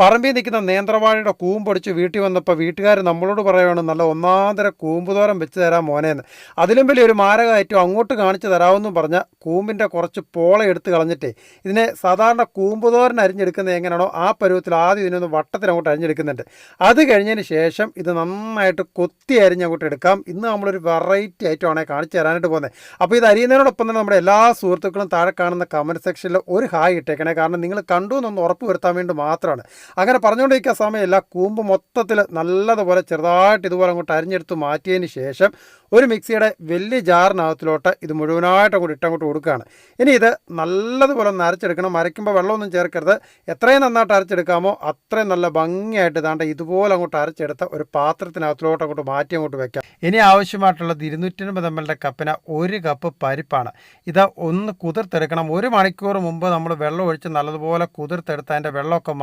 പറമ്പിൽ നിൽക്കുന്ന നേന്ത്രവാഴയുടെ കൂമ്പൊടിച്ച് വീട്ടിൽ വന്നപ്പോൾ വീട്ടുകാർ നമ്മളോട് പറയുകയാണ് നല്ല ഒന്നാന്തര കൂമ്പുതോരം വെച്ച് തരാം മോനേന്ന്. അതിലും വലിയ ഒരു മാരകമായിട്ടും അങ്ങോട്ട് കാണിച്ചു തരാമെന്നും പറഞ്ഞ കൂമ്പിന്റെ കുറച്ച് പോള എടുത്ത് കളഞ്ഞിട്ടേ ഇതിനെ സാധാരണ കൂമ്പുതോരൻ അരിഞ്ഞെടുക്കുന്നത് എങ്ങനെയാണോ ആ പരുവത്തിൽ ആദ്യം ഇതിനൊന്ന് വട്ടത്തിൽ അങ്ങോട്ട് അരിഞ്ഞെടുക്കുന്നുണ്ട്. അത് കഴിഞ്ഞതിന് ശേഷം ഇത് നന്നായിട്ട് കൊത്തി അരിഞ്ഞ് അങ്ങോട്ട് എടുക്കാം. ഇന്ന് നമ്മളൊരു വെറൈറ്റി ഐറ്റമാണ് കാണിച്ചു തരാനായിട്ട് പോകുന്നത്. അപ്പോൾ ഇത് അരിയുന്നതിനോടൊപ്പം തന്നെ നമ്മുടെ എല്ലാ സുഹൃത്തുക്കളും താഴെ കാണുന്ന കമന്റ് സെക്ഷനിൽ ഒരു ഹായ് ഇട്ടേക്കണേ. കാരണം നിങ്ങൾ കണ്ടു എന്നൊന്ന് ഉറപ്പ് വരുത്താൻ വേണ്ടി മാത്രമാണ്. അങ്ങനെ പറഞ്ഞുകൊണ്ടിരിക്കുന്ന സമയമല്ല കൂമ്പ് മൊത്തത്തിൽ നല്ലതുപോലെ ചെറുതായിട്ട് ഇതുപോലെ അങ്ങോട്ട് അരിഞ്ഞെടുത്ത് മാറ്റിയതിന് ശേഷം ഒരു മിക്സിയുടെ വലിയ ജാറിനകത്തിലോട്ട് ഇത് മുഴുവനായിട്ട് അങ്ങോട്ട് ഇട്ടങ്ങോട്ട് കൊടുക്കുകയാണ്. ഇനി ഇത് നല്ലതുപോലെ ഒന്ന് അരച്ചെടുക്കണം. അരയ്ക്കുമ്പോൾ വെള്ളമൊന്നും ചേർക്കരുത്. എത്രയും നന്നായിട്ട് അരച്ചെടുക്കാമോ അത്രയും നല്ല ഭംഗിയായിട്ട് ഇതാണ്ട് ഇതുപോലെ അങ്ങോട്ട് അരച്ചെടുത്ത ഒരു പാത്രത്തിനകത്തിലോട്ട് അങ്ങോട്ട് മാറ്റി അങ്ങോട്ട് വെക്കാം. ഇനി ആവശ്യമായിട്ടുള്ളത് ഇരുന്നൂറ്റൻപത് എം എല്ലിന്റെ കപ്പിന് ഒരു കപ്പ് പരിപ്പാണ്. ഇത് ഒന്ന് കുതിർത്തെടുക്കണം. ഒരു മണിക്കൂർ മുമ്പ് നമ്മൾ വെള്ളം ഒഴിച്ച് നല്ലതുപോലെ കുതിർത്തെടുത്ത് അതിന്റെ വെള്ളമൊക്കെ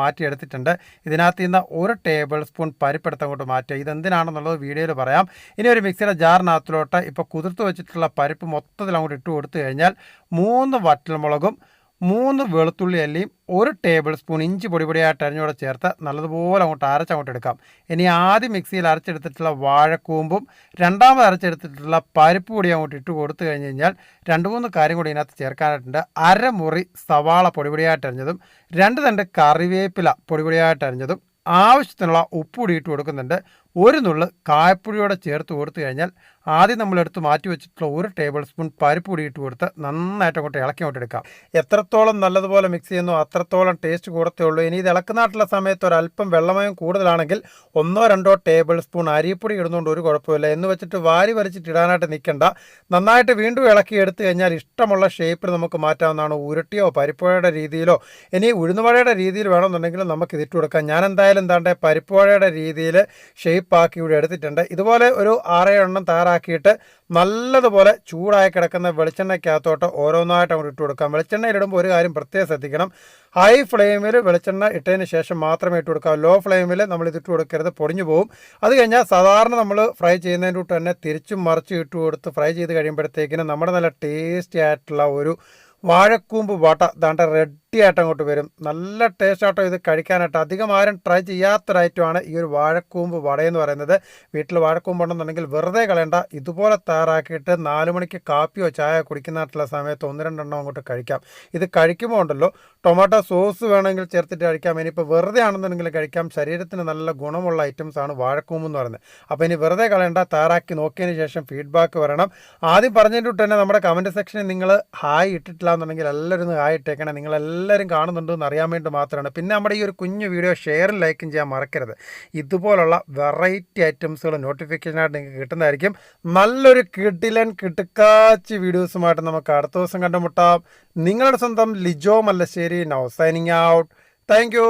മാറ്റിയെടുത്തിട്ടുണ്ട് ഇതിനകത്ത് നിന്ന് ഒരു ടേബിൾ സ്പൂൺ പരിപ്പെടുത്ത് അങ്ങോട്ട് മാറ്റുക. ഇതെന്തിനാണെന്നുള്ളത് വീഡിയോയിൽ പറയാം. ഇനി ഒരു മിക്സിയുടെ ജാറിനകത്തിലോട്ട് ഇപ്പോൾ കുതിർത്ത് വെച്ചിട്ടുള്ള പരിപ്പ് മൊത്തത്തിൽ അങ്ങോട്ട് ഇട്ട് കൊടുത്തു കഴിഞ്ഞാൽ മൂന്ന് വറ്റൽമുളകും മൂന്ന് വെളുത്തുള്ളി അല്ലിയും ഒരു ടേബിൾ സ്പൂൺ ഇഞ്ചി പൊടി പൊടിയായിട്ട് അരിഞ്ഞൂടെ ചേർത്ത് നല്ലതുപോലെ അങ്ങോട്ട് അരച്ചങ്ങോട്ട് എടുക്കാം. ഇനി ആദ്യം മിക്സിയിൽ അരച്ചെടുത്തിട്ടുള്ള വാഴക്കൂമ്പും രണ്ടാമത് അരച്ചെടുത്തിട്ടുള്ള പരിപ്പ് പൊടി അങ്ങോട്ട് ഇട്ട് കൊടുത്തു കഴിഞ്ഞ് കഴിഞ്ഞാൽ രണ്ട് മൂന്ന് കാര്യം കൂടി ഇതിനകത്ത് ചേർക്കാനായിട്ടുണ്ട്. അരമുറി സവാള പൊടി പൊടിയായിട്ട് അരിഞ്ഞതും രണ്ട് തണ്ട് കറിവേപ്പില പൊടി പൊടിയായിട്ട് അരിഞ്ഞതും ആവശ്യത്തിനുള്ള ഉപ്പുപൊടി ഇട്ട് കൊടുക്കുന്നുണ്ട്. ഒരു നുള്ള് കായപ്പൊടിയോടെ ചേർത്ത് കൊടുത്തു കഴിഞ്ഞാൽ ആദ്യം നമ്മളെടുത്ത് മാറ്റി വെച്ചിട്ടുള്ള ഒരു ടേബിൾ സ്പൂൺ പരിപ്പ് പൊടി ഇട്ട് കൊടുത്ത് നന്നായിട്ട് അങ്ങോട്ട് ഇളക്കി അങ്ങോട്ട് എടുക്കാം. എത്രത്തോളം നല്ലതുപോലെ മിക്സ് ചെയ്യുന്നു അത്രത്തോളം ടേസ്റ്റ് കൂടത്തേ ഉള്ളൂ. ഇനി ഇത് ഇളക്കുന്നാട്ടുള്ള സമയത്ത് ഒരല്പം വെള്ളമയം കൂടുതലാണെങ്കിൽ ഒന്നോ രണ്ടോ ടേബിൾ സ്പൂൺ അരിപ്പൊടി ഇടുന്നുകൊണ്ട് ഒരു കുഴപ്പമില്ല. എന്ന് വെച്ചിട്ട് വാരി വലിച്ചിട്ട് ഇടാനായിട്ട് നിൽക്കണ്ട. നന്നായിട്ട് വീണ്ടും ഇളക്കി എടുത്തു കഴിഞ്ഞാൽ ഇഷ്ടമുള്ള ഷേപ്പിൽ നമുക്ക് മാറ്റാവുന്നതാണ്. ഉരുട്ടിയോ പരിപ്പുഴയുടെ രീതിയിലോ ഇനി ഉഴുന്നുവഴയുടെ രീതിയിൽ വേണമെന്നുണ്ടെങ്കിൽ നമുക്ക് ഇതിട്ട് കൊടുക്കാം. ഞാൻ എന്തായാലും എന്താണ്ട് പരിപ്പുഴയുടെ രീതിയിൽ ഷേപ്പാക്കി ഇവിടെ എടുത്തിട്ടുണ്ട്. ഇതുപോലെ ഒരു ആറേ എണ്ണം തയ്യാറാക്കിയിട്ട് നല്ലതുപോലെ ചൂടായി കിടക്കുന്ന വെളിച്ചെണ്ണയ്ക്കകത്തോട്ട് ഓരോന്നായിട്ട് അങ്ങോട്ട് ഇട്ട് കൊടുക്കാം. വെളിച്ചെണ്ണയിലിടുമ്പോൾ ഒരു കാര്യം പ്രത്യേകം ശ്രദ്ധിക്കണം. ഹൈ ഫ്ലെയിമിൽ വെളിച്ചെണ്ണ ഇട്ടതിന് ശേഷം മാത്രമേ ഇട്ട് കൊടുക്കാവൂ. ലോ ഫ്ലെയിമിൽ നമ്മൾ ഇതിട്ട് കൊടുക്കരുത്. പൊടിഞ്ഞു പോകും അത് കഴിഞ്ഞാൽ സാധാരണ നമ്മൾ ഫ്രൈ ചെയ്യുന്നതിന്റെ കൂട്ട് തന്നെ തിരിച്ചും മറിച്ച് ഇട്ട് കൊടുത്ത് ഫ്രൈ ചെയ്ത് കഴിയുമ്പോഴത്തേക്കിനും നമ്മുടെ നല്ല ടേസ്റ്റി ആയിട്ടുള്ള ഒരു വാഴക്കൂമ്പ് വാട്ട. ദാണ്ട റെഡി ആയിട്ട് അങ്ങോട്ട് വരും. നല്ല ടേസ്റ്റ് ആട്ടോ ഇത് കഴിക്കാനായിട്ട്. അധികം ആരും ട്രൈ ചെയ്യാത്തൊരു ആണ് ഈ ഒരു വാഴക്കൂമ്പ് വടയെന്ന് പറയുന്നത്. വീട്ടിൽ വാഴക്കൂമ്പ് ഉണ്ടെന്നുണ്ടെങ്കിൽ വെറുതെ കളയണ്ട. ഇതുപോലെ തയ്യാറാക്കിയിട്ട് നാല് മണിക്ക് കാപ്പിയോ ചായ കുടിക്കുന്നതായിട്ടുള്ള സമയത്ത് ഒന്ന് രണ്ടെണ്ണം അങ്ങോട്ട് കഴിക്കാം. ഇത് കഴിക്കുമ്പോൾ ഉണ്ടല്ലോ ടൊമാറ്റോ സോസ് വേണമെങ്കിൽ ചേർത്തിട്ട് കഴിക്കാം. ഇനിയിപ്പോൾ വെറുതെ ആണെന്നുണ്ടെങ്കിൽ കഴിക്കാം. ശരീരത്തിന് നല്ല ഗുണമുള്ള ഐറ്റംസ് ആണ് വാഴക്കൂമ്പ് എന്ന് പറയുന്നത്. അപ്പോൾ ഇനി വെറുതെ കളയണ്ട തയ്യാറാക്കി നോക്കിയതിന് ശേഷം ഫീഡ്ബാക്ക് വരണം. ആദ്യം പറഞ്ഞതിന്റെ തന്നെ നമ്മുടെ കമന്റ് സെക്ഷനിൽ നിങ്ങൾ ഹായ് ഇട്ടിട്ടില്ല എന്നുണ്ടെങ്കിൽ എല്ലാവരും ഹായ് ഇട്ടേക്കണേ. നിങ്ങളെല്ലാവരും കാണുന്നുണ്ടെന്ന് അറിയാൻ വേണ്ടി മാത്രമാണ്. പിന്നെ നമ്മുടെ ഈ ഒരു കുഞ്ഞു വീഡിയോ ഷെയറും ലൈക്കും ചെയ്യാൻ മറക്കരുത്. ഇതുപോലുള്ള വെറൈറ്റി ഐറ്റംസുകൾ നോട്ടിഫിക്കേഷനായിട്ട് നിങ്ങൾക്ക് കിട്ടുന്നതായിരിക്കും. നല്ലൊരു കിടിലൻ കിട്ടുക്കാച്ചി വീഡിയോസുമായിട്ട് നമുക്ക് അടുത്ത ദിവസം കണ്ടുമുട്ടാം. നിങ്ങളുടെ സ്വന്തം Lijo Mallassery. Now signing out thank